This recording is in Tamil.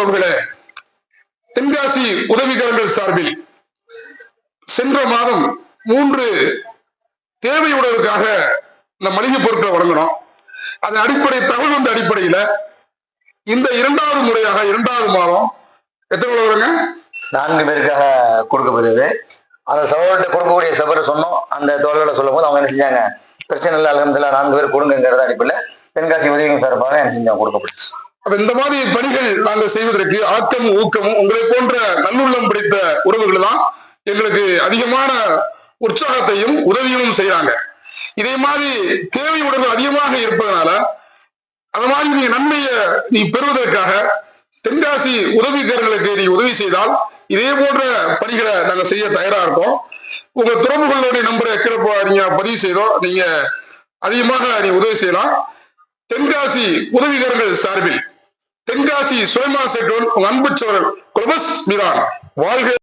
உறவுகளே தென்காசி உதவிகரங்கள் சார்பில் சென்ற மாதம் மூன்று தேவையுடனுக்காக இந்த மளிகை பொருட்களை வழங்கணும் அதன் அடிப்படை தகவல் வந்த அடிப்படையில இந்த இரண்டாவது முறையாக இரண்டாவது மாதம் எத்தனை வருங்க? நான்கு பேருக்காக கொடுக்கப்படுது அந்த சகோதரர்கிட்ட கொடுக்கக்கூடிய சபரை சொன்னோம். அந்த தோழர்களை சொல்லும் போது அவங்க என்ன செஞ்சாங்க? பிரச்சனை இல்லை அலகம்துல்லா நான்கு பேர் கொடுங்கிறத அடிப்படையில் தென்காசி உதவிகள் சார்பாக என்ன செஞ்சாங்க? கொடுக்கப்பட்டுச்சு. அப்ப இந்த மாதிரி பணிகள் நாங்கள் செய்வதற்கு ஆக்கமும் ஊக்கமும் உங்களை போன்ற நல்லுள்ளம் பிடித்த உறவுகள் தான் எங்களுக்கு அதிகமான உற்சாகத்தையும் உதவியும் செய்யறாங்க இதே மாதிரி தேவை உணர்வு அதிகமாக இருப்பதனால அந்த மாதிரி நீங்க நன்மையை நீ பெறுவதற்காக தென்காசி உதவிக்காரர்களுக்கு நீ உதவி செய்தால் இதே போன்ற பணிகளை நாங்க செய்ய தயாரா இருக்கோம். உங்க துறவுகளுடைய நம்பரை கீழே நீங்க பதிவு செய்தோம் நீங்க அதிகமாக நீ உதவி செய்யலாம். தென்காசி உதவிகரங்கள் சார்பில் தென்காசி சோமா செட்டோன் உங்க அன்பு சோழர் கொலபஸ் மீரான். வாழ்க